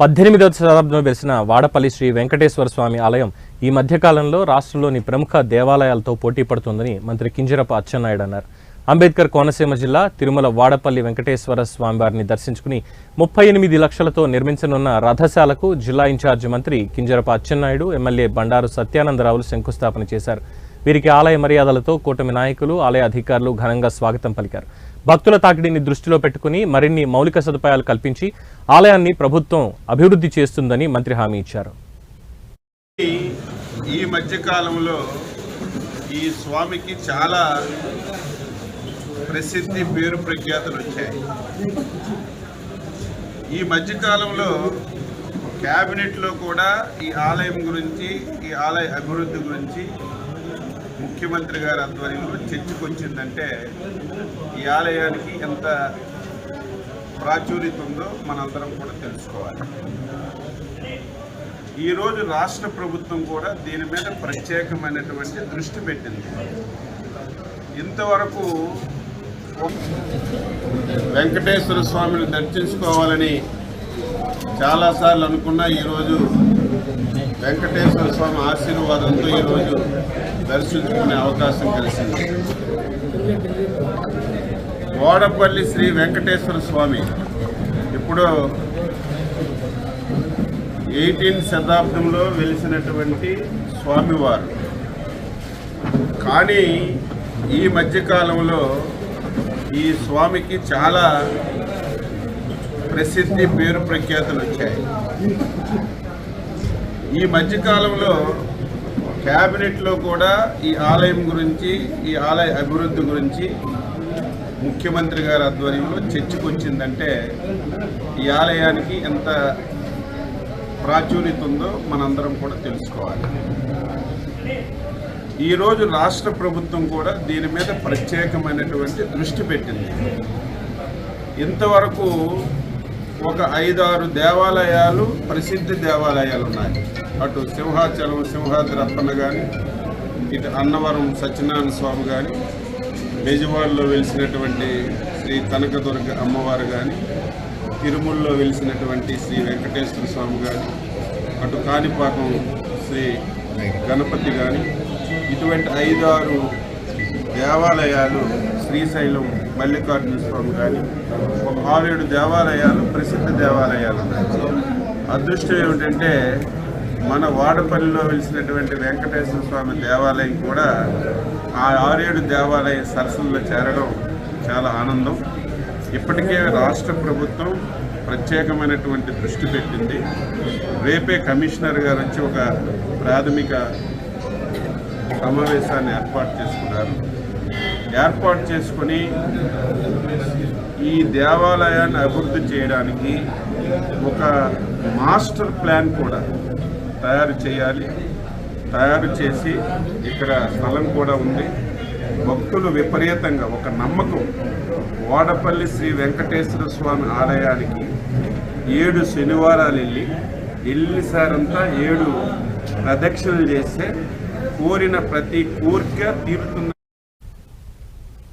పద్దెనిమిదవ శతాబ్దంలో వెలిసిన వాడపల్లి శ్రీ వెంకటేశ్వర స్వామి ఆలయం ఈ మధ్యకాలంలో రాష్ట్రంలోని ప్రముఖ దేవాలయాలతో పోటీ పడుతుందని మంత్రి కింజరపు అచ్చెన్నాయుడు అన్నారు. అంబేద్కర్ కోనసీమ జిల్లా తిరుమల వాడపల్లి వెంకటేశ్వర స్వామివారిని దర్శించుకుని ముప్పై ఎనిమిది లక్షలతో నిర్మించనున్న రథశాలకు జిల్లా ఇన్ఛార్జి మంత్రి కింజరపు అచ్చెన్నాయుడు ఎమ్మెల్యే బండారు సత్యానందరావులు శంకుస్థాపన చేశారు. వీరికి ఆలయ మర్యాదలతో కూటమి నాయకులు ఆలయ అధికారులు ఘనంగా స్వాగతం పలికారు. భక్తుల తాకిడిని దృష్టిలో పెట్టుకుని మరిన్ని మౌలిక సదుపాయాలు కల్పించి ఆలయాన్ని ప్రభుత్వం అభివృద్ధి చేస్తుందని మంత్రి హామీ ఇచ్చారు. ఈ- మధ్యకాలంలో మధ్య కాలంలో ఈ స్వామికి చాలా ప్రసిద్ధి పేరు ప్రఖ్యాతులు వచ్చాయి. ఈ మధ్యకాలంలో క్యాబినెట్లో కూడా ఈ ఆలయం గురించి ఈ ఆలయ అభివృద్ధి గురించి ముఖ్యమంత్రి గారి ఆధ్వర్యంలో చర్చకు వచ్చిందంటే ఈ ఆలయానికి ఎంత ప్రాచుర్యత ఉందో మనందరం కూడా తెలుసుకోవాలి. ఈరోజు రాష్ట్ర ప్రభుత్వం కూడా దీని మీద ప్రత్యేకమైనటువంటి దృష్టి పెట్టింది. ఇంతవరకు వెంకటేశ్వర స్వామిని దర్శించుకోవాలని చాలాసార్లు అనుకున్నా ఈరోజు వెంకటేశ్వర స్వామి ఆశీర్వాదంతో ఈరోజు దర్శించుకునే అవకాశం కలిసింది. వాడపల్లి శ్రీ వెంకటేశ్వర స్వామి ఇప్పుడు ఎయిటీన్ శతాబ్దంలో వెలిసినటువంటి స్వామివారు. కానీ ఈ మధ్యకాలంలో ఈ స్వామికి చాలా ప్రసిద్ధి పేరు ప్రఖ్యాతులు వచ్చాయి. ఈ మధ్యకాలంలో క్యాబినెట్లో కూడా ఈ ఆలయం గురించి ఈ ఆలయ అభివృద్ధి గురించి ముఖ్యమంత్రి గారి ఆధ్వర్యంలో చర్చకు వచ్చిందంటే ఈ ఆలయానికి ఎంత ప్రాచుర్యత ఉందో మనందరం కూడా తెలుసుకోవాలి. ఈరోజు రాష్ట్ర ప్రభుత్వం కూడా దీని మీద ప్రత్యేకమైనటువంటి దృష్టి పెట్టింది. ఇంతవరకు ఒక ఐదారు దేవాలయాలు ప్రసిద్ధ దేవాలయాలు ఉన్నాయి అటు సింహాచలం సింహాద్రి అప్పన్న కానీ ఇటు అన్నవరం సత్యనారాయణ స్వామి కానీ బెజవాడలో వెలిసినటువంటి శ్రీ కనకదుర్గ అమ్మవారు కానీ తిరుమలలో వెలిసినటువంటి శ్రీ వెంకటేశ్వర స్వామి కానీ అటు కాణిపాకం శ్రీ గణపతి కానీ ఇటువంటి ఐదారు దేవాలయాలు శ్రీశైలం మల్లికార్జున స్వామి కానీ ఒక ఆరేడు దేవాలయాలు ప్రసిద్ధ దేవాలయాలు. అదృష్టం ఏమిటంటే మన వాడపల్లిలో వెలిసినటువంటి వెంకటేశ్వర స్వామి దేవాలయం కూడా ఆ ఆరేడు దేవాలయ సరస్సుల్లో చేరడం చాలా ఆనందం. ఇప్పటికే రాష్ట్ర ప్రభుత్వం ప్రత్యేకమైనటువంటి దృష్టి పెట్టింది. రేపే కమిషనర్ గారు వచ్చి ఒక ప్రాథమిక సమావేశాన్ని ఏర్పాటు చేసుకున్నారు. ఏర్పాటు చేసుకొని ఈ దేవాలయాన్ని అభివృద్ధి చేయడానికి ఒక మాస్టర్ ప్లాన్ కూడా తయారు చేయాలి. తయారు చేసి ఇక్కడ స్థలం కూడా ఉంది. భక్తులు విపరీతంగా ఒక నమ్మకం. వాడపల్లి శ్రీ వెంకటేశ్వర స్వామి ఆలయానికి ఏడు శనివారాలు వెళ్ళి వెళ్ళిసారంతా ఏడు ప్రదక్షిణలు చేస్తే కోరిన ప్రతి కోరిక తీరుతుంది.